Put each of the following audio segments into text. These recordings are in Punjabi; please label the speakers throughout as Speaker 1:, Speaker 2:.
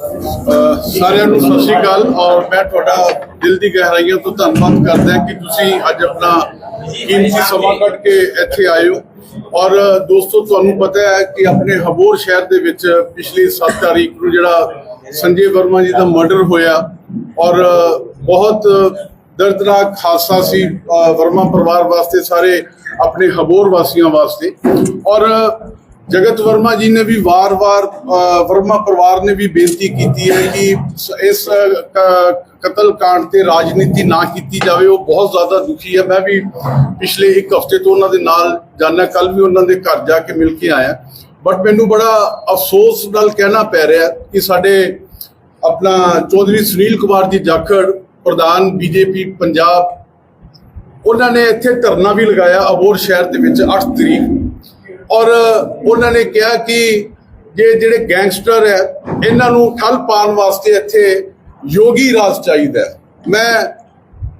Speaker 1: ਸਾਰਿਆਂ ਨੂੰ ਸਤਿ ਸ਼੍ਰੀ ਅਕਾਲ ਔਰ ਮੈਂ ਤੁਹਾਡਾ ਦਿਲ ਦੀ ਗਹਿਰਾਈਆਂ ਤੋਂ ਧੰਨਵਾਦ ਕਰਦਾ ਕਿ ਤੁਸੀਂ ਅੱਜ ਆਪਣਾ ਕੀਮਤੀ ਸਮਾਂ ਕੱਢ ਕੇ ਇੱਥੇ ਆਏ ਹੋ। ਔਰ ਦੋਸਤੋ, ਤੁਹਾਨੂੰ ਪਤਾ ਹੈ ਕਿ ਆਪਣੇ ਹਬੋਰ ਸ਼ਹਿਰ ਦੇ ਵਿੱਚ ਪਿਛਲੀ 7 ਤਾਰੀਖ ਨੂੰ ਜਿਹੜਾ ਸੰਜੇ ਵਰਮਾ ਜੀ ਦਾ ਮਰਡਰ ਹੋਇਆ ਔਰ ਬਹੁਤ ਦਰਦਨਾਕ ਹਾਦਸਾ ਸੀ ਵਰਮਾ ਪਰਿਵਾਰ ਵਾਸਤੇ, ਸਾਰੇ ਆਪਣੇ ਹਬੋਰ ਵਾਸੀਆਂ ਵਾਸਤੇ। ਔਰ ਜਗਤ ਵਰਮਾ ਜੀ ਨੇ ਵੀ ਵਾਰ-ਵਾਰ ਵਰਮਾ ਪਰਿਵਾਰ ਨੇ ਵੀ ਬੇਨਤੀ ਕੀਤੀ ਹੈ ਕਿ ਇਸ ਕ- ਕਤਲ ਕਾਂਡ ਤੇ ਰਾਜਨੀਤੀ ਨਾ ਕੀਤੀ ਜਾਵੇ, ਉਹ ਬਹੁਤ ਜ਼ਿਆਦਾ ਦੁਖੀ ਹੈ। ਮੈਂ ਵੀ ਪਿਛਲੇ ਇੱਕ ਹਫ਼ਤੇ ਤੋਂ ਉਹਨਾਂ ਦੇ ਨਾਲ ਜਾਣਾ ਕੱਲ ਵੀ ਉਹਨਾਂ ਦੇ ਘਰ ਜਾ ਕੇ ਮਿਲ ਕੇ ਆਇਆ। ਬਟ ਮੈਨੂੰ ਬੜਾ ਅਫਸੋਸ ਨਾਲ ਕਹਿਣਾ ਪੈ ਰਿਹਾ ਕਿ ਸਾਡੇ ਆਪਣਾ ਚੌਧਰੀ ਸੁਨੀਲ ਕੁਮਾਰ ਜੀ ਜਾਖੜ, ਪ੍ਰਧਾਨ ਬੀਜੇਪੀ, ਪੰਜਾਬ, ਉਹਨਾਂ ਨੇ ਇੱਥੇ ਧਰਨਾ ਵੀ ਲਗਾਇਆ ਅਬੋਰ ਸ਼ਹਿਰ ਦੇ ਵਿੱਚ 8 ਤਰੀਕ। ਔਰ ਉਹਨਾਂ ਨੇ ਕਿਹਾ ਕਿ ਜੇ ਜਿਹੜੇ ਗੈਂਗਸਟਰ ਹੈ ਇਹਨਾਂ ਨੂੰ ਠੱਲ ਪਾਉਣ ਵਾਸਤੇ ਇੱਥੇ ਯੋਗੀ ਰਾਜ ਚਾਹੀਦਾ ਮੈਂ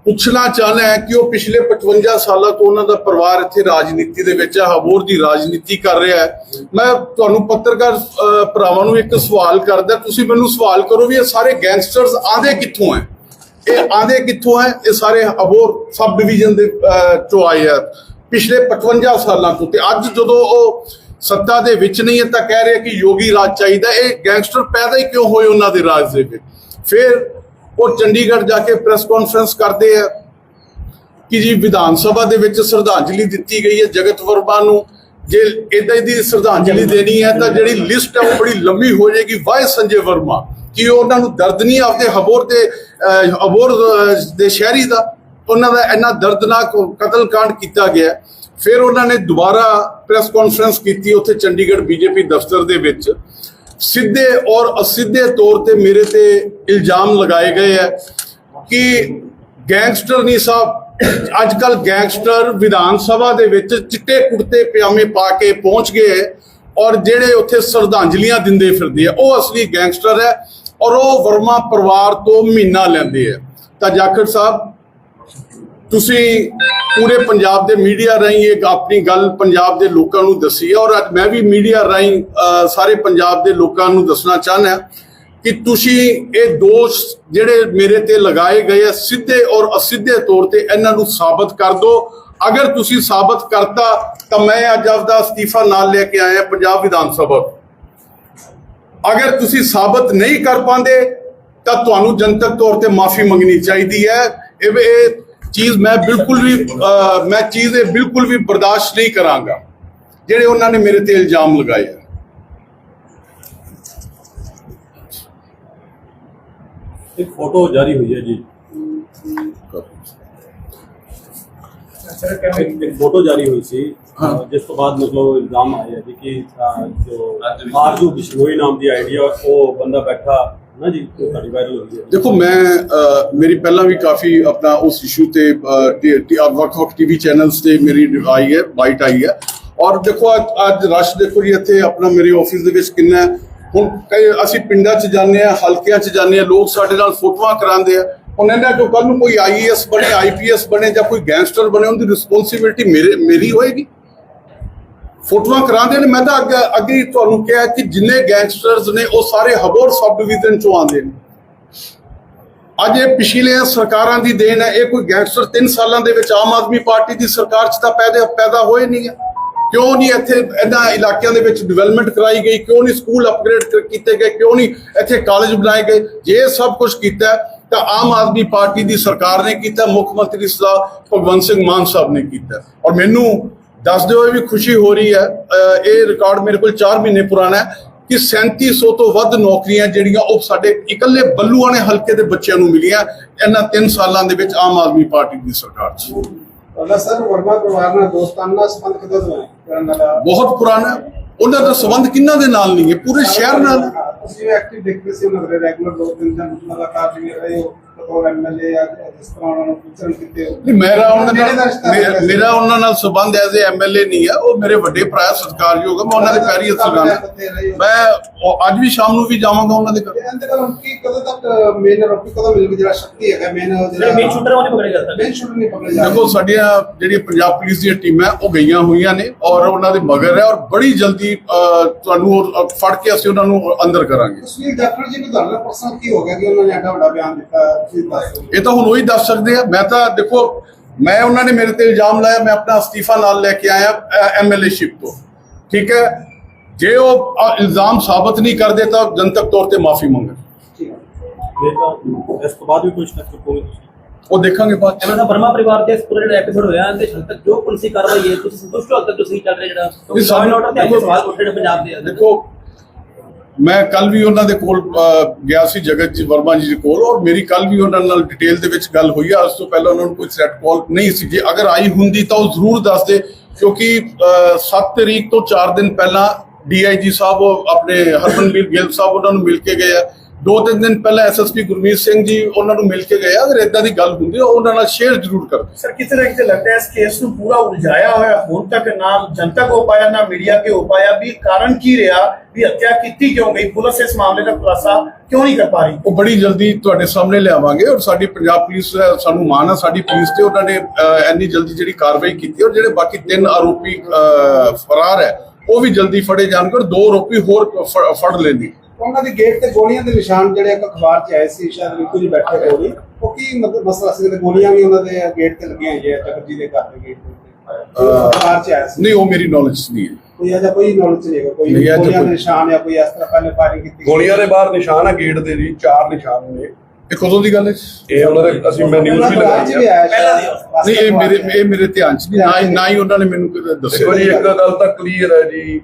Speaker 1: ਪੁੱਛਣਾ ਚਾਹਨਾ ਹੈ ਕਿ ਉਹ ਪਿਛਲੇ 55 ਸਾਲਾਂ ਤੋਂ ਉਹਨਾਂ ਦਾ ਪਰਿਵਾਰ ਇੱਥੇ ਰਾਜਨੀਤੀ ਦੇ ਵਿੱਚ ਹੈ ਹਬੋਰ ਦੀ ਰਾਜਨੀਤੀ ਕਰ ਰਿਹਾ ਹੈ। ਮੈਂ ਤੁਹਾਨੂੰ ਪੱਤਰਕਾਰ ਭਰਾਵਾਂ ਨੂੰ ਇੱਕ ਸਵਾਲ ਕਰਦਾ ਤੁਸੀਂ ਮੈਨੂੰ ਸਵਾਲ ਕਰੋ ਵੀ ਇਹ ਸਾਰੇ ਗੈਂਗਸਟਰਸ ਆਂਦੇ ਕਿੱਥੋਂ ਹੈ? ਇਹ ਆਂਦੇ ਕਿੱਥੋਂ ਹੈ? ਇਹ ਸਾਰੇ ਹਬੋਰ ਸਬ ਡਿਵੀਜ਼ਨ ਦੇ ਅਹ, ਚੋਂ ਆਏ ਆ। ਪਿਛਲੇ 55 ਸਾਲਾਂ ਤੋਂ ਤੇ ਅੱਜ ਜਦੋਂ ਉਹ ਸੱਤਾ ਦੇ ਵਿੱਚ ਨਹੀਂ ਹੈ ਤਾਂ ਕਹਿ ਰਹੇ ਕਿ ਯੋਗੀ ਰਾਜ ਚਾਹੀਦਾ ਇਹ ਗੈਂਗਸਟਰ ਪੈਦਾ ਹੀ ਕਿਉਂ ਹੋਏ ਉਹਨਾਂ ਦੇ ਰਾਜ ਦੇ ਵਿੱਚ? ਫਿਰ ਉਹ ਚੰਡੀਗੜ੍ਹ ਜਾ ਕੇ ਪ੍ਰੈਸ ਕਾਨਫਰੰਸ ਕਰਦੇ ਆ ਕਿ ਜੀ ਵਿਧਾਨ ਸਭਾ ਦੇ ਵਿੱਚ ਸ਼ਰਧਾਂਜਲੀ ਦਿੱਤੀ ਗਈ ਹੈ ਜਗਤ ਵਰਮਾ ਨੂੰ। ਜੇ ਇਦਾਂ ਦੀ ਸ਼ਰਧਾਂਜਲੀ ਦੇਣੀ ਹੈ ਤਾਂ ਜਿਹੜੀ ਲਿਸਟ ਹੈ ਉਹ ਬੜੀ ਲੰਮੀ ਹੋ ਜਾਏਗੀ। ਵਾਈ ਸੰਜੇ ਵਰਮਾ। ਕਿ ਉਹਨਾਂ ਨੂੰ ਦਰਦ ਨਹੀਂ ਆਪਦੇ ਹਬੋਰ ਦੇ ਅਹ, ਹਬੋਰ ਦੇ ਸ਼ਹਿਰੀ ਦਾ? ਉਹਨਾਂ ਦਾ ਇੰਨਾ ਦਰਦਨਾਕ ਕਤਲ ਕਾਂਡ ਕੀਤਾ ਗਿਆ। ਫਿਰ ਉਹਨਾਂ ਨੇ ਦੁਬਾਰਾ ਪ੍ਰੈਸ ਕਾਨਫਰੰਸ ਕੀਤੀ ਉੱਥੇ ਚੰਡੀਗੜ੍ਹ ਬੀਜੇਪੀ ਦਫ਼ਤਰ ਦੇ ਵਿੱਚ। ਸਿੱਧੇ ਔਰ ਅਸਿੱਧੇ ਤੌਰ ਤੇ ਮੇਰੇ ਤੇ ਇਲਜ਼ਾਮ ਲਗਾਏ ਗਏ ਹੈ ਕਿ ਗੈਂਗਸਟਰ ਨਹੀਂ ਸਾਹਿਬ ਅੱਜ ਕੱਲ ਗੈਂਗਸਟਰ ਵਿਧਾਨ ਸਭਾ ਦੇ ਵਿੱਚ ਚਿੱਟੇ ਕੁੜਤੇ ਪਜਾਮੇ ਪਾ ਕੇ ਪਹੁੰਚ ਗਏ ਹੈ ਔਰ ਜਿਹੜੇ ਉੱਥੇ ਸ਼ਰਧਾਂਜਲੀਆਂ ਦਿੰਦੇ ਫਿਰਦੇ ਆ ਉਹ ਅਸਲੀ ਗੈਂਗਸਟਰ ਹੈ ਔਰ ਉਹ ਵਰਮਾ ਪਰਿਵਾਰ ਤੋਂ ਮਹੀਨਾ ਲੈਂਦੇ ਆ ਤਾਂ ਜਾਖੜ ਸਾਹਿਬ ਤੁਸੀਂ ਪੂਰੇ ਪੰਜਾਬ ਦੇ ਮੀਡੀਆ ਰਾਹੀਂ ਇੱਕ ਆਪਣੀ ਗੱਲ ਪੰਜਾਬ ਦੇ ਲੋਕਾਂ ਨੂੰ ਦੱਸੀ ਹੈ ਔਰ ਅੱਜ ਮੈਂ ਵੀ ਮੀਡੀਆ ਰਾਹੀਂ ਅ, ਸਾਰੇ ਪੰਜਾਬ ਦੇ ਲੋਕਾਂ ਨੂੰ ਦੱਸਣਾ ਚਾਹੁੰਦਾ ਕਿ ਤੁਸੀਂ ਇਹ ਦੋਸ਼ ਜਿਹੜੇ ਮੇਰੇ ਤੇ ਲਗਾਏ ਗਏ ਆ ਸਿੱਧੇ ਔਰ ਅਸਿੱਧੇ ਤੌਰ ਤੇ ਇਹਨਾਂ ਨੂੰ ਸਾਬਤ ਕਰ ਦਿਓ। ਅਗਰ ਤੁਸੀਂ ਸਾਬਤ ਕਰਤਾ ਤਾਂ ਮੈਂ ਅੱਜ ਆਪਦਾ ਅਸਤੀਫਾ ਨਾਲ ਲੈ ਕੇ ਆਇਆ ਪੰਜਾਬ ਵਿਧਾਨ ਸਭਾ ਅਗਰ ਤੁਸੀਂ ਸਾਬਤ ਨਹੀਂ ਕਰ ਪਾਉਂਦੇ ਤਾਂ ਤੁਹਾਨੂੰ ਜਨਤਕ ਤੌਰ ਤੇ ਮਾਫੀ ਮੰਗਣੀ ਚਾਹੀਦੀ ਹੈ। ਇਹ ਚੀਜ਼ ਮੈਂ ਬਿਲਕੁਲ ਵੀ ਮੈਂ ਚੀਜ਼ ਇਹ ਬਿਲਕੁਲ ਵੀ ਬਰਦਾਸ਼ਤ ਨਹੀਂ ਕਰਾਂਗਾ ਜਿਹੜੇ ਉਹਨਾਂ ਨੇ ਮੇਰੇ ਤੇ ਇਲਜ਼ਾਮ ਲਗਾਏ ਆ।
Speaker 2: ਇੱਕ ਫੋਟੋ ਜਾਰੀ ਹੋਈ ਹੈ ਜੀ ਇੱਕ ਫੋਟੋ ਜਾਰੀ ਹੋਈ ਸੀ ਜਿਸ ਤੋਂ ਬਾਅਦ ਮਤਲਬ ਇਲਜ਼ਾਮ ਹੈ ਜੀ ਕਿ ਜੋ ਆਰਜੂ ਬਿਸ਼ਨੋਈ ਨਾਮ ਦੀ ਆਈਡੀ ਆ ਉਹ ਬੰਦਾ ਬੈਠਾ ਨਾ ਜੀ ਉਹ ਵਾਇਰਲ ਹੋਈ ਹੈ।
Speaker 1: ਦੇਖੋ, ਮੈਂ ਮੇਰੀ ਪਹਿਲਾਂ ਵੀ ਕਾਫੀ ਆਪਣਾ ਉਸ ਇਸ਼ੂ ਤੇ ਵੱਖ-ਵੱਖ ਟੀਵੀ ਚੈਨਲਸ ਤੇ ਮੇਰੀ ਆਈ ਹੈ ਬਾਈਟ ਆਈ ਹੈ। ਔਰ ਦੇਖੋ, ਅੱਜ ਰਸ਼ ਦੇਖੋ ਜੀ, ਇੱਥੇ ਆਪਣਾ ਮੇਰੇ ਆਫਿਸ ਦੇ ਵਿੱਚ ਕਿੰਨਾ ਹੁਣ ਕਈ ਅਸੀਂ ਪਿੰਡਾਂ 'ਚ ਜਾਂਦੇ ਆ ਹਲਕਿਆਂ 'ਚ ਜਾਂਦੇ ਆ ਲੋਕ ਸਾਡੇ ਨਾਲ ਫੋਟੋਆਂ ਕਰਾਉਂਦੇ ਆ। ਉਹਨਾਂ ਨੇ ਜੋ ਕੱਲ ਨੂੰ ਕੋਈ ਆਈਏਐਸ ਬਣੇ ਆਈਪੀਐਸ ਬਣੇ ਜਾਂ ਕੋਈ ਗੈਂਗਸਟਰ ਬਣੇ, ਉਹਦੀ ਰਿਸਪੌਂਸਿਬਿਲਟੀ ਮੇਰੇ, ਮੇਰੀ ਹੋਏਗੀ। ਫੋਟੋਆਂ ਕਰਾਉਂਦੇ ਨੇ। ਮੈਂ ਤਾਂ ਅੱਗੇ ਅੱਗੇ ਤੁਹਾਨੂੰ ਕਿਹਾ ਕਿ ਜਿੰਨੇ ਗੈਂਗਸਟਰਸ ਨੇ, ਉਹ ਸਾਰੇ ਹਬੋਰ ਸਬ ਡਿਵੀਜ਼ਨ ਚੋਂ ਆਉਂਦੇ ਨੇ। ਅੱਜ ਇਹ ਪਿਛਲੀਆਂ ਸਰਕਾਰਾਂ ਦੀ ਦੇਣ ਹੈ। ਇਹ ਕੋਈ ਗੈਂਗਸਟਰ 3 ਸਾਲਾਂ ਦੇ ਵਿੱਚ ਆਮ ਆਦਮੀ ਪਾਰਟੀ ਦੀ ਸਰਕਾਰ 'ਚ ਤਾਂ ਪੈਦਾ ਪੈਦਾ ਹੋਏ ਨਹੀਂ ਹੈ। ਕਿਉਂ ਨਹੀਂ ਇੱਥੇ ਇਹਨਾਂ ਇਲਾਕਿਆਂ ਦੇ ਵਿੱਚ ਡਿਵੈਲਪਮੈਂਟ ਕਰਾਈ ਗਈ? ਕਿਉਂ ਨਹੀਂ ਸਕੂਲ ਅਪਗ੍ਰੇਡ ਕੀਤੇ ਗਏ? ਕਿਉਂ ਨਹੀਂ ਇੱਥੇ ਕਾਲਜ ਬਣਾਏ ਗਏ? ਜੇ ਸਭ ਕੁਝ ਕੀਤਾ ਤਾਂ ਆਮ ਆਦਮੀ ਪਾਰਟੀ ਦੀ ਸਰਕਾਰ ਨੇ ਕੀਤਾ। ਮੁੱਖ ਮੰਤਰੀ ਸਰਦਾਰ ਭਗਵੰਤ ਸਿੰਘ ਮਾਨ ਸਾਹਿਬ ਨੇ ਕੀਤਾ। ਔਰ ਮੈਨੂੰ ਦੱਸਦੇ ਹੋਏ ਵੀ ਖੁਸ਼ੀ ਹੋ ਰਹੀ ਹੈ। ਇਹ ਰਿਕਾਰਡ ਮੇਰੇ ਕੋਲ 4 ਮਹੀਨੇ ਪੁਰਾਣਾ ਹੈ ਕਿ 3700 ਤੋਂ ਵੱਧ ਨੌਕਰੀਆਂ ਜਿਹੜੀਆਂ ਉਹ ਸਾਡੇ ਇਕੱਲੇ ਬੱਲੂਆਣੇ ਹਲਕੇ ਦੇ ਬੱਚਿਆਂ ਨੂੰ ਮਿਲੀਆਂ। ਇਹਨਾਂ 3 ਸਾਲਾਂ ਦੇ ਵਿੱਚ ਆਮ ਆਦਮੀ ਪਾਰਟੀ ਦੀ ਸਰਕਾਰ 'ਚ
Speaker 3: ਪਹਿਲਾਂ ਸਰ ਵਰਮਾ ਪਰਿਵਾਰ ਨਾਲ ਦੋਸਤਾਨਾ ਸੰਬੰਧ ਕਦੋਂ ਤੋਂ ਹੈ ਕਰਨ ਵਾਲਾ
Speaker 1: ਬਹੁਤ ਪੁਰਾਣਾ। ਉਹਨਾਂ ਦਾ ਸੰਬੰਧ ਕਿੰਨਾਂ ਦੇ ਨਾਲ ਨਹੀਂ ਹੈ? ਪੂਰੇ ਸ਼ਹਿਰ ਨਾਲ।
Speaker 3: ਤੁਸੀਂ ਐਕਟਿਵ ਦੇਖਦੇ ਸੀ ਉਹਨਾਂ ਦੇ ਰੈਗੂਲਰ ਦੋ ਤਿੰਨ ਦਿਨ ਮੁਲਾਕਾਤ ਵੀ ਰਹੇ ਹੋ ਕਦੋਂ ਐਮਐਲਏ ਆ ਜਿਸ ਤਰ੍ਹਾਂ ਉਹਨਾਂ ਨੂੰ ਵਿਚਰਨ ਕੀਤੇ ਹੋ
Speaker 1: ਨਹੀਂ ਮੇਰਾ ਉਹਨਾਂ
Speaker 3: ਨੇੜੇ ਦਾ
Speaker 1: ਨਾਲ
Speaker 3: ਰਿਸ਼ਤਾ
Speaker 1: ਮੇ-
Speaker 3: ਹੈ।
Speaker 1: ਮੇਰਾ ਉਹਨਾਂ ਨਾਲ ਸੰਬੰਧ ਐਜ਼ ਏ ਐਮਐਲਏ ਨਹੀਂ ਹੈ ਉਹ ਮੇਰੇ ਵੱਡੇ ਭਰਾ ਸਤਿਕਾਰਯੋਗ ਹੈ ਮੈਂ ਉਹਨਾਂ ਦੇ ਪੈਰੀ ਹੱਥ ਲਗਾਣਾ ਮੈਂ ਉਹ ਅੱਜ ਵੀ ਸ਼ਾਮ ਨੂੰ ਵੀ ਜਾਵਾਂਗਾ ਉਹਨਾਂ ਦੇ ਘਰ।
Speaker 3: ਇਹਦੇ ਕੋਲ ਕੀ ਕਦੋਂ ਤੱਕ ਮੇਨ ਰੋਟੀ ਕਦੋਂ ਮਿਲੂਗੀ? ਜਿਹੜਾ ਸ਼ਕਤੀ ਹੈਗਾ ਮੇਨ
Speaker 4: ਜਿਹੜੇ ਮੇਨ ਸ਼ੂਟਰ ਉਹਨੇ ਪਕੜੇਗਾ ਸਰ।
Speaker 3: ਮੇਨ ਸ਼ੂਟਰ ਨਹੀਂ ਪਕੜੇ ਜਾ
Speaker 1: ਦੇਖੋ ਸਾਡੀਆਂ ਜਿਹੜੀਆਂ ਪੰਜਾਬ ਪੁਲਿਸ ਦੀਆਂ ਟੀਮਾਂ ਉਹ ਗਈਆਂ ਹੋਈਆਂ ਨੇ ਔਰ ਉਹਨਾਂ ਦੇ ਮਗਰ ਹੈ ਔਰ ਬੜੀ ਜਲਦੀ ਤੁਹਾਨੂੰ ਉਹ, ਫੜ ਕੇ ਅਸੀਂ ਉਹਨਾਂ ਨੂੰ ਅੰਦਰ ਕਰਾਂਗੇ।
Speaker 3: ਸੁਨੀਲ ਜੀ ਨੂੰ ਤੁਹਾਡਾ ਪਰਸਨ ਕੀ ਹੋ ਗਿਆ ਕਿ ਉਹਨਾਂ ਨੇ ਐਡਾ ਵੱਡਾ ਬਿਆਨ ਦਿੱਤਾ?
Speaker 1: ਇਹ ਤਾਂ ਹੁਣ ਉਹੀ ਦੱਸ ਸਕਦੇ ਆ। ਮੈਂ ਤਾਂ ਦੇਖੋ ਮੈਂ ਉਹਨਾਂ ਨੇ ਮੇਰੇ ਤੇ ਇਲਜ਼ਾਮ ਲਾਇਆ ਮੈਂ ਆਪਣਾ ਅਸਤੀਫਾ ਨਾਲ ਲੈ ਕੇ ਆਇਆ ਐਮਐਲਏਸ਼ਿਪ ਤੋਂ। ਠੀਕ ਹੈ? ਜੇ ਉਹ ਇਲਜ਼ਾਮ ਸਾਬਤ ਨਹੀਂ ਕਰਦੇ ਤਾਂ ਜਨਤਕ ਤੌਰ ਤੇ ਮਾਫੀ ਮੰਗਣ।
Speaker 2: ਇਸ ਤੋਂ ਬਾਅਦ ਵੀ ਕੁਝ ਨਾ ਤੁਸੀਂ।
Speaker 1: ਉਹ ਦੇਖਾਂਗੇ ਬਾਅਦ ਚ।
Speaker 4: ਦਾ ਬਰਮਾ ਪਰਿਵਾਰ ਦੇ ਇਸ ਪੂਰੇ ਜਿਹੜਾ ਐਪੀਸੋਡ ਹੋਇਆ ਤੇ ਹਾਲ ਤੱਕ ਜੋ ਪੁਲਿਸੀ ਕਾਰਵਾਈ ਹੈ ਤੁਸੀਂ ਸੰਤੁਸ਼ਟ ਹੋ ਤੱਕ ਸਹੀ ਚੱਲ ਰਿਹਾ ਜਿਹੜਾ ਸਵਾਲ ਉੱਠ ਰਹੇ ਨੇ ਪੰਜਾਬ ਦੇ
Speaker 1: ਦੇਖੋ ਮੈਂ ਕੱਲ ਵੀ ਉਹਨਾਂ ਦੇ ਕੋਲ ਗਿਆ ਸੀ ਜਗਤ ਜੀ ਵਰਮਾ ਜੀ ਦੇ ਕੋਲ ਔਰ ਮੇਰੀ ਕੱਲ ਵੀ ਉਹਨਾਂ ਨਾਲ ਡਿਟੇਲ ਦੇ ਵਿੱਚ ਗੱਲ ਹੋਈ ਆ। ਉਸ ਤੋਂ ਪਹਿਲਾਂ ਉਹਨਾਂ ਨੂੰ ਕੋਈ ਥ੍ਰੈਟ ਕਾਲ ਨਹੀਂ ਸੀ। ਜੇ ਅਗਰ ਆਈ ਹੁੰਦੀ ਤਾਂ ਉਹ ਜ਼ਰੂਰ ਦੱਸਦੇ ਕਿਉਂਕਿ 7 ਤਰੀਕ ਤੋਂ 4 ਦਿਨ ਪਹਿਲਾਂ ਡੀਆਈਜੀ ਸਾਹਿਬ ਆਪਣੇ ਹਰਮਨਵੀਰ ਗਿੱਲ ਸਾਹਿਬ ਉਹਨਾਂ ਨੂੰ ਮਿਲ ਕੇ ਗਏ ਆ। ਦੋ ਤਿੰਨ ਦਿਨ ਪਹਿਲਾਂ ਐਸਐਸਪੀ ਗੁਰਮੀਤ ਸਿੰਘ ਜੀ ਉਹਨਾਂ ਨੂੰ ਮਿਲ ਕੇ ਗਏ ਆ ਅਗਰ ਇਦਾਂ ਦੀ ਗੱਲ ਹੁੰਦੀ ਉਹ ਉਹਨਾਂ ਨਾਲ ਸ਼ੇਅਰ ਜ਼ਰੂਰ ਕਰਦੇ
Speaker 5: ਸਰ ਕਿਤੇ ਨਾ ਕਿਤੇ ਲੱਗਦਾ ਇਸ ਕੇਸ ਨੂੰ ਪੂਰਾ ਉਲਝਾਇਆ ਹੋਇਆ ਹੁਣ ਤੱਕ ਨਾ ਜਨਤਕ ਹੋ ਪਾਇਆ ਨਾ ਮੀਡੀਆ ਕੇ ਹੋ ਪਾਇਆ ਵੀ ਕਾਰਨ ਕੀ ਰਿਹਾ ਵੀ ਹੱਤਿਆ ਕੀਤੀ ਕਿਉਂ ਗਈ ਪੁਲਿਸ ਇਸ ਮਾਮਲੇ ਦਾ ਖੁਲਾਸਾ ਕਿਉਂ ਨਹੀਂ ਕਰ ਪਾ ਰਹੀ?
Speaker 1: ਉਹ ਬੜੀ ਜਲਦੀ ਤੁਹਾਡੇ ਸਾਹਮਣੇ ਲਿਆਵਾਂਗੇ ਔਰ ਸਾਡੀ ਪੰਜਾਬ ਪੁਲਿਸ ਸਾਨੂੰ ਮਾਣ ਆ ਸਾਡੀ ਪੁਲਿਸ ਤੇ ਉਹਨਾਂ ਨੇ ਇੰਨੀ ਜਲਦੀ ਜਿਹੜੀ ਕਾਰਵਾਈ ਕੀਤੀ ਔਰ ਜਿਹੜੇ ਬਾਕੀ ਤਿੰਨ ਆਰੋਪੀ ਫਰਾਰ ਹੈ ਉਹ ਵੀ ਜਲਦੀ ਫੜੇ ਜਾਣਗੇ ਔਰ ਦੋ ਆਰੋਪੀ ਹੋਰ ਫੜ ਲੈਣਗੇ।
Speaker 3: ਉਹਨਾਂ ਦੇ ਗੇਟ ਤੇ ਗੋਲੀਆਂ ਦੇ ਨਿਸ਼ਾਨ ਜਿਹੜੇ ਇੱਕ ਅਖਬਾਰ 'ਚ ਆਏ ਸੀ ਸ਼ਾਇਦ ਰਿੰਕੂ ਜੀ ਬੈਠੇ ਹੋਏ ਉਹ ਕੀ ਮਤਲਬ ਮਸਲਾ ਸੀ ਕਿ ਗੋਲੀਆਂ ਵੀ ਉਹਨਾਂ ਦੇ ਗੇਟ ਤੇ ਲੱਗੀਆਂ ਹੋਈਆਂ ਜਗਤ ਜੀ ਦੇ ਘਰ ਦੇ ਗੇਟ ਤੇ ਅਖਬਾਰ 'ਚ ਆਇਆ ਸੀ?
Speaker 1: ਨਹੀਂ ਉਹ ਮੇਰੀ ਨੌਲੇਜ ਨਹੀਂ ਹੈ।
Speaker 3: ਕੋਈ ਅਜਾ ਕੋਈ ਨੌਲੇਜ ਨਹੀਂ ਹੈਗਾ ਕੋਈ ਗੋਲੀਆਂ ਦੇ ਨਿਸ਼ਾਨ ਜਾਂ ਕੋਈ ਇਸ ਤਰ੍ਹਾਂ ਪਹਿਲੇ ਫਾਇਰਿੰਗ ਕੀਤੀ।
Speaker 6: ਗੋਲੀਆਂ ਦੇ ਬਾਹਰ ਨਿਸ਼ਾਨ ਆ ਗੇਟ ਦੇ ਜੀ ਚਾਰ ਨਿਸ਼ਾਨ ਨੇ।
Speaker 1: ਇਹ ਕਦੋਂ ਦੀ ਗੱਲ ਹੈ?
Speaker 6: ਇਹ ਉਹਨਾਂ ਦੇ ਅਸੀਂ ਮੈਂ ਨਿਊਜ਼ ਵੀ ਲਗਾਈ।
Speaker 4: ਦੀ
Speaker 1: ਨਹੀਂ ਇਹ ਮੇਰੇ ਇਹ ਮੇਰੇ ਧਿਆਨ ਚ ਨਹੀਂ ਨਾ ਹੀ- ਹੀ ਉਹਨਾਂ ਨੇ ਮੈਨੂੰ ਕਦੇ ਦੱਸਿਆ।
Speaker 6: ਜੀ ਇੱਕ ਗੱਲ ਤਾਂ ਕਲੀਅਰ ਹੈ ਜੀ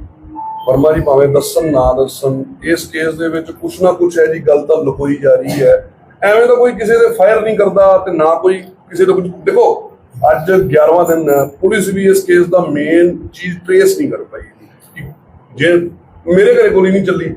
Speaker 6: ਵਰਮਾ ਜੀ ਭਾਵੇਂ ਦੱਸਣ, ਨਾ ਦੱਸਣ, ਇਸ ਕੇਸ ਦੇ ਵਿੱਚ ਕੁਛ ਨਾ ਕੁਛ ਹੈ ਜੀ ਗੱਲ ਤਾਂ ਲੁਕੋਈ ਜਾ ਰਹੀ ਹੈ। ਐਵੇਂ ਤਾਂ ਕੋਈ ਕਿਸੇ ਦੇ ਫਾਇਰ ਨਹੀਂ ਕਰਦਾ ਤੇ ਨਾ ਕੋਈ ਕਿਸੇ ਦਾ ਕੁਝ ਦੇਖੋ, ਅੱਜ 11ਵਾਂ ਦਿਨ, ਪੁਲਿਸ ਵੀ ਇਸ ਕੇਸ ਦਾ ਮੇਨ ਚੀਜ਼ ਟ੍ਰੇਸ ਨਹੀਂ ਕਰ ਪਾਈ। ਜੇ ਮੇਰੇ ਘਰੇ ਗੋਲੀ ਨਹੀਂ ਚੱਲੀ,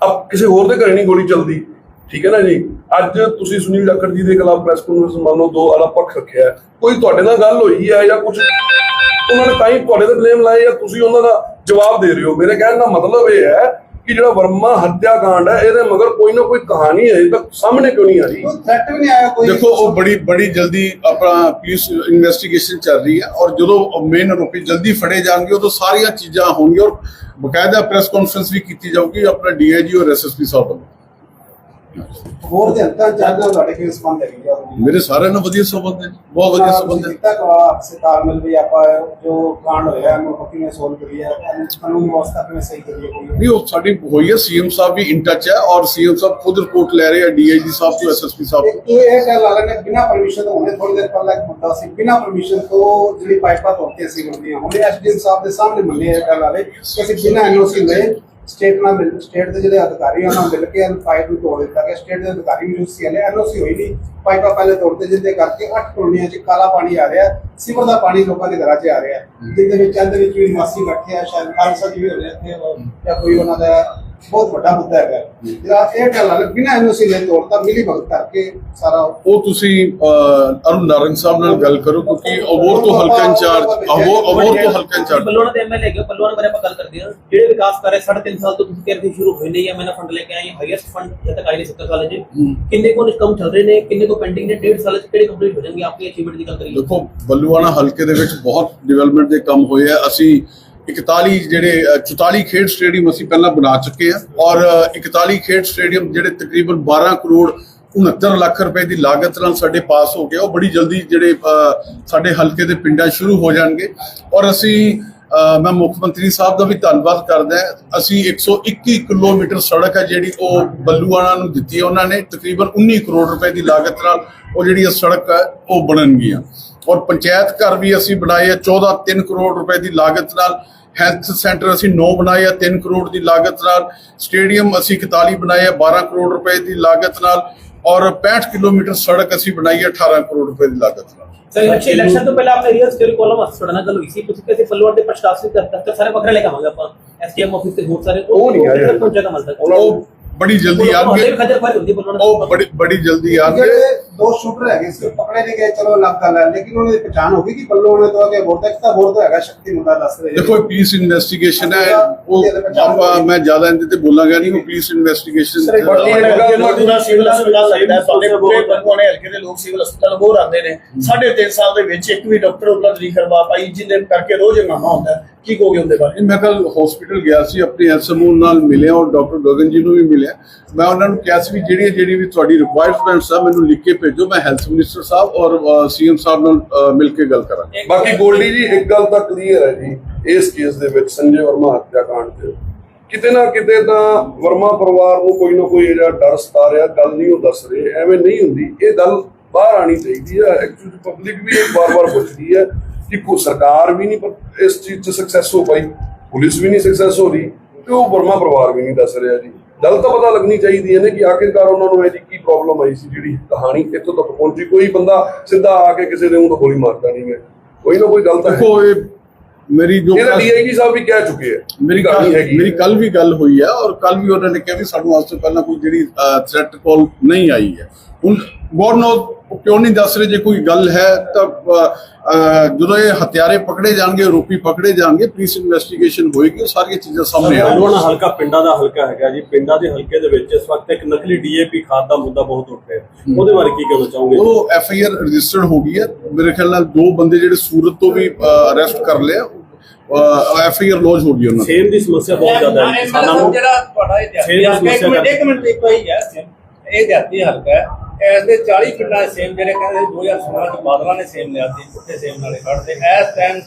Speaker 6: ਅਬ ਕਿਸੇ ਹੋਰ ਦੇ ਘਰੇ ਨਹੀਂ ਗੋਲੀ ਚੱਲਦੀ। ਠੀਕ ਹੈ ਨਾ ਜੀ? ਅੱਜ ਤੁਸੀਂ ਸੁਨੀਲ ਜਾਖੜ ਜੀ ਦੇ ਖਿਲਾਫ ਪ੍ਰੈਸ ਕਾਨਫਰੰਸ ਮੰਨ ਲਓ, ਦੋ ਅਲੱਗ ਪੱਖ ਰੱਖਿਆ ਕੋਈ ਤੁਹਾਡੇ ਨਾਲ ਗੱਲ ਹੋਈ ਹੈ ਜਾਂ ਕੁਝ ਉਹਨਾਂ ਨੇ ਤਾਂ ਹੀ ਤੁਹਾਡੇ ਤੇ ਬਲੇਮ ਲਾਏ ਜਾਂ ਤੁਸੀਂ ਉਹਨਾਂ ਦਾ ਜਵਾਬ ਦੇ ਰਹੇ ਹੋ। ਮੇਰੇ ਕਹਿਣ ਦਾ ਮਤਲਬ ਇਹ ਹੈ ਕਿ ਜਿਹੜਾ ਵਰਮਾ ਹੱਤਿਆ ਕਾਂਡ ਹੈ ਇਹਦੇ ਮਗਰ ਕੋਈ ਨਾ ਕੋਈ ਕਹਾਣੀ ਹੈ ਤੱਕ ਸਾਹਮਣੇ ਕਿਉਂ ਨਹੀਂ ਆ ਰਹੀ?
Speaker 3: ਕੋਈ ਥ੍ਰੈਟ ਵੀ ਨਹੀਂ ਆਇਆ ਕੋਈ।
Speaker 1: ਦੇਖੋ ਉਹ ਬੜੀ ਬੜੀ ਜਲਦੀ ਆਪਣਾ ਪੁਲਿਸ ਇਨਵੈਸਟੀਗੇਸ਼ਨ ਚੱਲ ਰਹੀ ਹੈ ਔਰ ਜਦੋਂ ਮੇਨ ਆਰੋਪੀ ਜਲਦੀ ਫੜੇ ਜਾਣਗੇ ਉਦੋਂ ਸਾਰੀਆਂ ਚੀਜ਼ਾਂ ਹੋਣਗੀਆਂ ਔਰ ਬਕਾਇਦਾ ਪ੍ਰੈਸ ਕਾਨਫਰੰਸ ਵੀ ਕੀਤੀ ਜਾਊਗੀ ਆਪਣਾ ਡੀਆਈਜੀ ਔਰ ਐਸਐਸਪੀ ਸਾਹਿਬ ਵੱਲੋਂ।
Speaker 3: ਹੋਰ ਦੇ ਅੰਤਾਂ ਚਾਹਨਾ ਤੁਹਾਡੇ ਕਿਵੇਂ ਸੰਬੰਧ ਹੈ ਜੀ
Speaker 1: ਮੇਰੇ ਸਾਰਿਆਂ ਨਾਲ ਵਧੀਆ ਸੰਬੰਧ ਹੈ ਬਹੁਤ ਵਧੀਆ ਸੰਬੰਧ ਹੈ।
Speaker 3: ਕੀਤਾ ਕੋ ਆਪਸੇ ਤਾਲਮੇਲ ਵੀ ਆਪਾਂ ਜੋ ਕਾਂਡ ਹੋਇਆ ਨੂੰ ਪੱਕੀ ਨੇ ਸੋਲਵ ਕਰੀ ਹੈ ਕਾਨੂੰਨ ਵਿਵਸਥਾ ਕਿਵੇਂ ਸਹੀ ਕਰੀ ਹੈ
Speaker 1: ਨਹੀਂ ਉਹ ਸਾਡੀ ਹੋਈ ਹੈ CM Sahib we in touch ਹੈ ਔਰ ਸੀਐਮ ਸਾਹਿਬ ਖੁਦ ਰਿਪੋਰਟ ਲੈ ਰਹੇ ਆ ਡੀਆਈਜੀ ਸਾਹਿਬ ਤੋਂ ਐਸਐਸਪੀ ਸਾਹਿਬ ਤੋਂ।
Speaker 3: ਇਹ ਗੱਲ ਵਾਲੇ ਨੇ ਬਿਨਾ ਪਰਮਿਸ਼ਨ ਤੋਂ ਹੁਣੇ ਥੋੜੀ ਦੇਰ ਪਹਿਲਾਂ ਇੱਕ ਮੁੱਦਾ ਸੀ ਬਿਨਾ ਪਰਮਿਸ਼ਨ ਤੋਂ ਜਿਹੜੀ ਪਾਈਪਾਂ ਤੋੜਤੀਆਂ ਸੀ ਹੁੰਦੀਆਂ ਹੁਣੇ ਐਸਡੀਐਮ ਸਾਹਿਬ ਦੇ ਸਾਹਮਣੇ ਮੰਨੇ ਇਹ ਗੱਲ ਵਾਲੇ ਕਿ ਅਸੀਂ ਬਿਨਾ ਐਨਓਸੀ ਲਏ ਸਟੇਟ ਨਾਲ ਮਿਲ ਸਟੇਟ ਦੇ ਜਿਹੜੇ ਅਧਿਕਾਰੀ ਉਹਨਾਂ ਮਿਲ ਕੇ ਇਹਨੂੰ ਪਾਈਪ ਨੂੰ ਤੋੜ ਦਿੱਤਾ ਕਿ ਸਟੇਟ ਦੇ ਅਧਿਕਾਰੀ ਵੀ ਯੂਸੀ ਵਾਲੇ ਐਨਓਸੀ ਹੋਈ ਨਹੀਂ। ਪਾਈਪਾਂ ਪਹਿਲੇ ਤੋੜਦੇ ਜਿੰਦੇ ਕਰਕੇ ਅੱਠ ਟੋਲੀਆਂ 'ਚ ਕਾਲਾ ਪਾਣੀ ਆ ਰਿਹਾ ਸਿਵਰ ਦਾ ਪਾਣੀ ਲੋਕਾਂ ਦੇ ਘਰਾਂ 'ਚ ਆ ਰਿਹਾ। ਜਿੰਦੇ ਵਿੱਚ ਇਹਦੇ ਵਿੱਚ ਵੀ ਨਿਵਾਸੀ ਬੈਠੇ ਆ ਸ਼ਾਇਦ ਖਾਲਸਾ ਜੀ ਵੀ ਹੋ ਰਹੇ ਇੱਥੇ ਜਾਂ ਕੋਈ ਉਹਨਾਂ ਦਾ ਬਹੁਤ ਵੱਡਾ ਮੁੱਦਾ ਹੈਗਾ। ਜਿਹੜਾ ਇਹ ਗੱਲ ਵਾਲੇ ਬਿਨਾ ਐਨਓਸੀ ਲੈ ਤੋੜਤਾ ਮਿਲੀ ਭਗਤ ਕਰਕੇ ਸਾਰਾ
Speaker 1: ਉਹ ਤੁਸੀਂ ਅਰੁਣ ਨਾਰੰਗ ਸਾਹਿਬ ਨਾਲ ਗੱਲ ਕਰੋ ਕਿਉਂਕਿ ਅਬੋਰ ਤੋਂ ਹਲਕਾ ਇੰਚਾਰਜ ਅਬੋਰ ਅਬੋਰ ਤੋਂ ਹਲਕਾ ਇੰਚਾਰਜ।
Speaker 4: ਬੱਲੂਆਣਾ ਦੇ ਐਮਐਲਏ ਹੈਗੇ ਬੱਲੂਆਣਾ ਬਾਰੇ ਆਪਾਂ ਗੱਲ ਕਰਦੇ ਹਾਂ। ਜਿਹੜੇ ਵਿਕਾਸ ਕਰ ਰਹੇ 3.5 ਸਾਲ ਤੋਂ ਤੁਸੀਂ ਕਹਿੰਦੇ ਸ਼ੁਰੂ ਹੋਏ ਨੇ ਜਾਂ ਮੈਨਾਂ ਫੰਡ ਲੈ ਕੇ ਆਏ ਹਾਈਐਸਟ ਫੰਡ ਜਦ ਤੱਕ ਆਏ ਨੇ 70 ਸਾਲਾਂ 'ਚ। ਕਿੰਨੇ ਕੋਲ ਕੰਮ ਚੱਲ ਰਹੇ ਨੇ ਕਿੰਨੇ ਕੋ ਪੈਂਡਿੰਗ ਨੇ 1.5 ਸਾਲ 'ਚ ਕਿਹੜੇ ਕੰਪਲੀਟ ਹੋ ਜਾਣਗੇ ਆਪਣੀ ਅਚੀਵਮੈਂਟ ਦੀ ਗੱਲ ਕਰੀਏ।
Speaker 1: ਦੇਖੋ ਬੱਲੂਆਣਾ ਹਲਕੇ ਦੇ ਵਿੱਚ ਬਹੁਤ ਡਿਵੈਲਪਮੈਂਟ ਦੇ ਕੰਮ ਹੋਏ ਆ। ਅਸੀਂ 41 ਜਿਹੜੇ ਅ, 44 ਖੇਡ ਸਟੇਡੀਅਮ ਅਸੀਂ ਪਹਿਲਾਂ ਬਣਾ ਚੁੱਕੇ ਆ ਔਰ ਅ, 41 ਖੇਡ ਸਟੇਡੀਅਮ ਜਿਹੜੇ ਤਕਰੀਬਨ 12 ਕਰੋੜ 69 ਲੱਖ ਰੁਪਏ ਦੀ ਲਾਗਤ ਨਾਲ ਸਾਡੇ ਪਾਸ ਹੋ ਗਏ ਉਹ ਬੜੀ ਜਲਦੀ ਜਿਹੜੇ ਸਾਡੇ ਹਲਕੇ ਦੇ ਪਿੰਡਾਂ ਸ਼ੁਰੂ ਹੋ ਜਾਣਗੇ। ਔਰ ਅਸੀਂ ਮੈਂ ਮੁੱਖ ਮੰਤਰੀ ਸਾਹਿਬ ਦਾ ਵੀ ਧੰਨਵਾਦ ਕਰਦਾ ਹਾਂ। ਅਸੀਂ 121 ਕਿਲੋਮੀਟਰ ਸੜਕ ਹੈ ਜਿਹੜੀ ਉਹ ਬੱਲੂਆਣਾ ਨੂੰ ਦਿੱਤੀ ਹੈ। ਉਹਨਾਂ ਨੇ ਤਕਰੀਬਨ 19 ਕਰੋੜ ਰੁਪਏ ਦੀ ਲਾਗਤ ਨਾਲ ਉਹ ਜਿਹੜੀ ਇਹ ਸੜਕ ਹੈ ਉਹ ਬਣਨਗੀਆਂ। ਔਰ ਪੰਚਾਇਤ ਘਰ ਵੀ ਅਸੀਂ ਬਣਾਏ ਆ। 14 3 ਕਰੋੜ ਰੁਪਏ ਦੀ ਲਾਗਤ ਨਾਲ ਹੈਲਥ ਸੈਂਟਰ ਅਸੀਂ 9 ਬਣਾਏ ਆ 3 ਕਰੋੜ ਦੀ ਲਾਗਤ ਨਾਲ। ਸਟੇਡੀਅਮ ਅਸੀਂ 41 ਬਣਾਏ ਆ 12 ਕਰੋੜ ਰੁਪਏ ਦੀ ਲਾਗਤ ਨਾਲ। ਔਰ 65 ਕਿਲੋਮੀਟਰ ਸੜਕ ਅਸੀਂ ਬਣਾਈ ਹੈ 18 ਕਰੋੜ ਰੁਪਏ ਦੀ ਲਾਗਤ ਨਾਲ।
Speaker 4: ਸਰ ਅੱਛੇ ਇਲੈਕਸ਼ਨ ਤੋਂ ਪਹਿਲਾਂ ਆਪਣੇ ਰੀਅਲ ਸਟੋਰੀ ਕੋਲਮ ਤੁਹਾਡੇ ਨਾਲ ਗੱਲ ਹੋਈ ਸੀ। ਤੁਸੀਂ ਕਹਿੰਦੇ ਬੱਲੂਆਣਾ ਦੇ ਪ੍ਰਸ਼ਾਸਨਿਕ ਦਫ਼ਤਰ ਸਾਰੇ ਵੱਖਰੇ ਲੈ ਕੇ ਆਵਾਂਗੇ ਆਪਾਂ। ਐਸਡੀਐਮ ਆਫਿਸ ਤੇ ਹੋਰ ਸਾਰੇ
Speaker 6: ਉਹ ਨਹੀਂ ਆਏ।
Speaker 4: ਕਿੱਥੇ ਪਹੁੰਚੇਗਾ ਮਲ ਤੱਕ
Speaker 6: ਉਹਨਾਂ
Speaker 1: ਉਹ
Speaker 6: ਨੂੰ
Speaker 1: ਬੜੀ ਜਲਦੀ ਆਣਗੇ ਉਹ ਬੜੀ ਬੜੀ ਜਲਦੀ ਆਣਗੇ
Speaker 3: ਦੋ ਸ਼ੂਟਰ ਹੈਗੇ ਸੀ ਪਕੜੇ ਨਹੀਂ ਗਏ ਚਲੋ ਅਲੱਗ ਗੱਲ ਹੈ ਲੇਕਿਨ ਉਹਨਾਂ ਦੀ ਪਛਾਣ ਹੋ ਗਈ ਕਿ ਬੱਲੂ ਉਹਨੇ ਤੋਂ ਅੱਗੇ ਹੋਰ ਤੱਕ ਤਾਂ ਹੋਰ ਤਾਂ ਹੈਗਾ ਸ਼ਕਤੀ ਮੁੰਡਾ ਦੱਸ ਰਹੇ
Speaker 1: ਦੇਖੋ ਪੀਸ ਇਨਵੈਸਟੀਗੇਸ਼ਨ ਹੈ ਉਹ ਆਪਾਂ ਮੈਂ ਜ਼ਿਆਦਾ ਇਹਦੇ ਤੇ ਬੋਲਾਂਗਾ ਨਹੀਂ ਉਹ ਪੀਸ ਇਨਵੈਸਟੀਗੇਸ਼ਨ
Speaker 5: ਸਿਵਲ ਹਸਪਤਾਲ ਲੱਗਦਾ ਹੈ ਤੁਹਾਡੇ ਪੂਰੇ ਬੰਗੋਣੇ ਹਲਕੇ ਦੇ ਲੋਕ ਸਿਵਲ ਹਸਪਤਾਲ ਹੋਰ ਆਉਂਦੇ ਨੇ। ਸਾਢੇ ਤਿੰਨ ਸਾਲ ਦੇ ਵਿੱਚ ਇੱਕ ਵੀ ਡਾਕਟਰ ਉਪਲਬਧ ਨਹੀਂ ਕਰਵਾ ਪਾਈ ਜਿਹਦੇ ਕਰਕੇ ਰੋਜ਼ ਹੰਗਾਮਾ ਹੁੰਦਾ ਹੈ। ਕੀ ਕਹੋਗੇ ਉਹਦੇ ਬਾਰੇ?
Speaker 1: ਮੈਂ ਕੱਲ ਹਸਪੀਟਲ ਗਿਆ ਸੀ ਆਪਣੇ ਐਸਐਮਓ ਨਾਲ ਮਿਲਿਆ ਔਰ ਡਾਕਟਰ ਗਗਨ ਜੀ ਨੂੰ ਵੀ ਮਿਲਿਆ। ਮੈਂ ਉਹਨਾਂ ਨੂੰ ਕਿਹਾ ਸੀ ਵੀ ਜਿਹੜੀ ਜਿਹੜੀ ਵੀ ਤੁਹਾਡੀ ਰਿਕੁਆਇਰਮੈਂਟਸ ਆ, ਮੈਨੂੰ ਲਿਖ ਕੇ ਭੇਜੋ। ਮੈਂ ਹੈਲਥ ਮਿਨਿਸਟਰ ਸਾਹਿਬ ਔਰ ਸੀਐਮ ਸਾਹਿਬ ਨਾਲ ਮਿਲ ਕੇ ਗੱਲ ਕਰਾਂਗਾ।
Speaker 6: ਬਾਕੀ ਗੋਲਡੀ ਜੀ, ਇੱਕ ਗੱਲ ਤਾਂ ਕਲੀਅਰ ਹੈ ਜੀ, ਇਸ ਕੇਸ ਦੇ ਵਿੱਚ ਸੰਜੇ ਵਰਮਾ ਹੱਤਿਆ ਕਾਂਡ ਤੇ। ਕਿਤੇ ਨਾ ਕਿਤੇ ਤਾਂ ਵਰਮਾ ਪਰਿਵਾਰ ਨੂੰ ਕੋਈ ਨਾ ਕੋਈ ਜਿਹੜਾ ਡਰ ਸਤਾ ਰਿਹਾ ਗੱਲ ਨਹੀਂ ਉਹ ਦੱਸ ਰਹੇ, ਐਵੇਂ ਨਹੀਂ ਹੁੰਦੀ। ਇਹ ਗੱਲ ਬਾਹਰ ਆਣੀ ਚਾਹੀਦੀ ਹੈ ਐਕਚੁਅਲੀ ਪਬਲਿਕ ਵੀ ਇਹ ਵਾਰ-ਵਾਰ ਪੁੱਛਦੀ ਹੈ ਕਿ ਕੋ ਸਰਕਾਰ ਵੀ ਨਹੀਂ ਇਸ ਚੀਜ਼ 'ਚ ਸਕਸੈਸ ਹੋ ਪਾਈ, ਪੁਲਿਸ ਵੀ ਨਹੀਂ ਸਕਸੈਸ ਹੋ ਰਹੀ ਤੇ ਉਹ ਵਰਮਾ ਪਰਿਵਾਰ ਵੀ ਨਹੀਂ ਦੱਸ ਰਿਹਾ ਜੀ। ਗੱਲ ਤਾਂ ਪਤਾ ਲੱਗਣੀ ਚਾਹੀਦੀ ਹੈ ਨਾ ਕਿ ਆਖਿਰਕਾਰ ਉਹਨਾਂ ਨੂੰ ਇਹਦੀ ਕੀ ਪ੍ਰੋਬਲਮ ਆਈ ਸੀ ਜਿਹੜੀ ਕਹਾਣੀ ਇੱਥੋਂ ਤੱਕ ਪਹੁੰਚੀ। ਕੋਈ ਬੰਦਾ ਸਿੱਧਾ ਆ ਕੇ ਕਿਸੇ ਦੇ ਮੂੰਹ ਤੋਂ ਗੋਲੀ ਮਾਰਦਾ ਨਹੀਂ ਹੈ। ਕੋਈ ਨਾ ਕੋਈ ਗੱਲ ਤਾਂ ਹੈ।
Speaker 1: ਦੇਖੋ ਇਹ ਮੇਰੀ ਜੋ
Speaker 6: ਇਹ ਤਾਂ ਡੀਆਈਜੀ ਸਾਹਿਬ ਵੀ ਕਹਿ ਚੁੱਕੇ ਹੈ
Speaker 1: ਮੇਰੀ ਕੱਲ
Speaker 6: ਹੈਗੀ
Speaker 1: ਮੇਰੀ ਕੱਲ ਵੀ ਗੱਲ ਹੋਈ ਹੈ ਔਰ ਕੱਲ ਵੀ ਉਹਨਾਂ ਨੇ ਕਿਹਾ ਵੀ ਸਾਨੂੰ ਅੱਜ ਤੋਂ ਪਹਿਲਾਂ ਕੋਈ ਜਿਹੜੀ ਥ੍ਰੈਟ ਕਾਲ ਨਹੀਂ ਆਈ ਹੈ। ਹੁਣ ਗੋਡ ਨੋ ਕਿਉਂ ਨਹੀਂ ਦੱਸ ਰਹੇ? ਜੇ ਕੋਈ ਗੱਲ ਹੈ ਤਾਂ ਜਦੋਂ ਇਹ ਹਥਿਆਰੇ ਪਕੜੇ ਜਾਣਗੇ ਆਰੋਪੀ ਪਕੜੇ ਜਾਣਗੇ ਪੁਲਿਸ ਇਨਵੈਸਟੀਗੇਸ਼ਨ ਹੋਏਗੀ ਸਾਰੀਆਂ ਚੀਜ਼ਾਂ ਸਾਹਮਣੇ ਆ
Speaker 2: ਬੱਲੂਆਣਾ ਹਲਕਾ ਪਿੰਡਾਂ ਦਾ ਹਲਕਾ ਹੈਗਾ ਜੀ। ਪਿੰਡਾਂ ਦੇ ਹਲਕੇ ਦੇ ਵਿੱਚ ਇਸ ਵਕਤ ਇੱਕ ਨਕਲੀ ਡੀਏਪੀ ਖਾਦ ਦਾ ਮੁੱਦਾ ਬਹੁਤ ਉੱਠ ਰਿਹਾ ਉਹਦੇ ਬਾਰੇ ਕੀ ਕਹਿਣਾ ਚਾਹੋਗੇ?
Speaker 1: ਉਹ ਐਫ ਆਈ ਆਰ ਰਜਿਸਟਰਡ ਹੋ ਗਈ ਹੈ। ਮੇਰੇ ਖਿਆਲ ਨਾਲ ਦੋ ਬੰਦੇ ਜਿਹੜੇ ਸੂਰਤ ਤੋਂ ਵੀ ਅਰੈਸਟ ਕਰ ਲਿਆ ਐਫ ਆਈ ਆਰ ਲੌਜ ਹੋ ਗਈ ਉਹਨਾਂ ਦੀ।
Speaker 2: ਸੇਮ ਦੀ ਸਮੱਸਿਆ ਬਹੁਤ ਜ਼ਿਆਦਾ ਹੈ ਕਿਸਾਨਾਂ ਨੂੰ
Speaker 7: ਜਿਹੜਾ ਤੁਹਾਡਾ ਇਹ ਦਿਹਾਤੀ ਇੱਕ ਮਿੰਟ ਇੱਕ ਮਿੰਟ ਇੱਕ ਹੀ। ਇਹ ਦਿਹਾਤੀ ਹਲਕਾ ਹੈ। ਐਸ ਦੇ 40 ਪਿੰਡਾਂ ਦੇ ਸੇਮ ਜਿਹੜੇ ਕਹਿੰਦੇ 2016 ਚ ਬਾਦਲਾਂ ਨੇ ਸੇਮ ਲਿਆ ਸੀ ਪੁੱਠੇ ਸੇਮ ਨਾਲੇ ਕੱਢਦੇ ਇਸ ਟਾਈਮ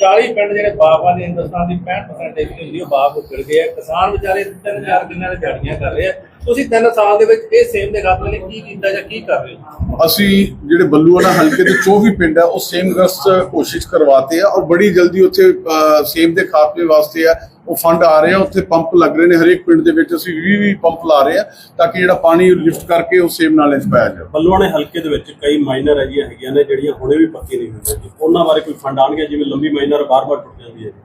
Speaker 7: 40 ਪਿੰਡ ਜਿਹੜੇ ਬਾਗਾਂ ਦੇ ਹਿੰਦੁਸਤਾਨ ਦੀ 65% ਡੇਰੀ ਹੁੰਦੀ, ਉਹ ਬਾਗ ਉੱਜੜ ਗਏ ਆ। ਕਿਸਾਨ ਵਿਚਾਰੇ ਤਿੰਨ ਚਾਰ ਦਿਨਾਂ ਦੇ ਦਿਹਾੜੀਆਂ ਕਰ ਰਹੇ ਆ। ਤੁਸੀਂ ਤਿੰਨ ਸਾਲ ਦੇ ਵਿੱਚ ਇਹ ਸੇਮ ਦੇ ਖਾਤਮੇ ਲਈ ਕੀ ਕੀਤਾ ਜਾਂ ਕੀ ਕਰ ਰਹੇ ਹੋ?
Speaker 1: ਅਸੀਂ ਜਿਹੜੇ ਬੱਲੂਆਣਾ ਹਲਕੇ ਦੇ 24 ਪਿੰਡ ਆ ਉਹ ਸੇਮ ਗਸਤ ਕੋਸ਼ਿਸ਼ ਕਰਵਾਤੇ ਆ ਔਰ ਬੜੀ ਜਲਦੀ ਉੱਥੇ ਸੇਮ ਦੇ ਖਾਤਮੇ ਵਾਸਤੇ ਆ। ਉਹ ਫੰਡ ਆ ਰਹੇ ਆ ਉੱਥੇ ਪੰਪ ਲੱਗ ਰਹੇ ਨੇ। ਹਰੇਕ ਪਿੰਡ ਦੇ ਵਿੱਚ ਅਸੀਂ 20 20 ਪੰਪ ਲਾ ਰਹੇ ਆ ਤਾਂ ਕਿ ਜਿਹੜਾ ਪਾਣੀ ਲਿਫਟ ਕਰਕੇ ਉਹ ਸੇਮ ਨਾਲੇ 'ਚ ਪਾਇਆ ਜਾਵੇ
Speaker 2: ਬੱਲੂਆਣੇ ਹਲਕੇ ਦੇ ਵਿੱਚ ਕਈ ਮਾਈਨਰ ਹੈਗੀਆਂ ਹੈਗੀਆਂ ਨੇ ਜਿਹੜੀਆਂ ਹੁਣੇ ਵੀ ਪੱਕੀ ਨਹੀਂ ਹੋਈਆਂ ਜੀ ਉਹਨਾਂ ਬਾਰੇ ਕੋਈ ਫੰਡ ਆਣਗੇ ਜਿਵੇਂ ਲੰਬੀ ਮਾਈਨਰ ਬਾਰ-ਬਾਰ ਟੁੱਟ ਜਾਂਦੀ ਹੈ। ਜੀ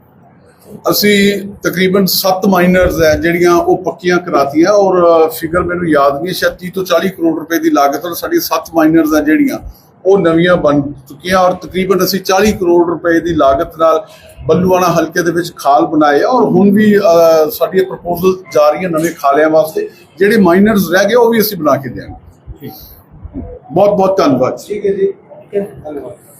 Speaker 1: ਅਸੀਂ ਤਕਰੀਬਨ 7 ਮਾਈਨਰਸ ਹੈ ਜਿਹੜੀਆਂ ਉਹ ਪੱਕੀਆਂ ਕਰਾਤੀਆਂ ਔਰ ਫਿਗਰ ਮੈਨੂੰ ਯਾਦ ਨਹੀਂ ਸ਼ਾਇਦ 30 ਤੋਂ 40 ਕਰੋੜ ਰੁਪਏ ਦੀ ਲਾਗਤ ਨਾਲ ਸਾਡੀ 7 ਮਾਈਨਰਸ ਹੈ ਜਿਹੜੀਆਂ ਉਹ ਨਵੀਆਂ ਬਣ ਚੁੱਕੀਆਂ ਔਰ ਤਕਰੀਬਨ ਅਸੀਂ 40 ਕਰੋੜ ਰੁਪਏ ਦੀ ਲਾਗਤ ਨਾਲ ਬੱਲੂਆਣਾ ਹਲਕੇ ਦੇ ਵਿੱਚ ਖਾਲ ਬਣਾਏ ਔਰ ਹੁਣ ਵੀ ਸਾਡੀਆਂ ਪ੍ਰਪੋਜ਼ਲ ਜਾ ਰਹੀਆਂ ਨਵੇਂ ਖਾਲਿਆਂ ਵਾਸਤੇ ਜਿਹੜੇ ਮਾਈਨਰਸ ਰਹਿ ਗਏ ਉਹ ਵੀ ਅਸੀਂ ਬਣਾ ਕੇ ਦਿਆਂਗੇ। ਬਹੁਤ ਬਹੁਤ ਧੰਨਵਾਦ।
Speaker 3: ਠੀਕ ਹੈ ਜੀ। ਧੰਨਵਾਦ।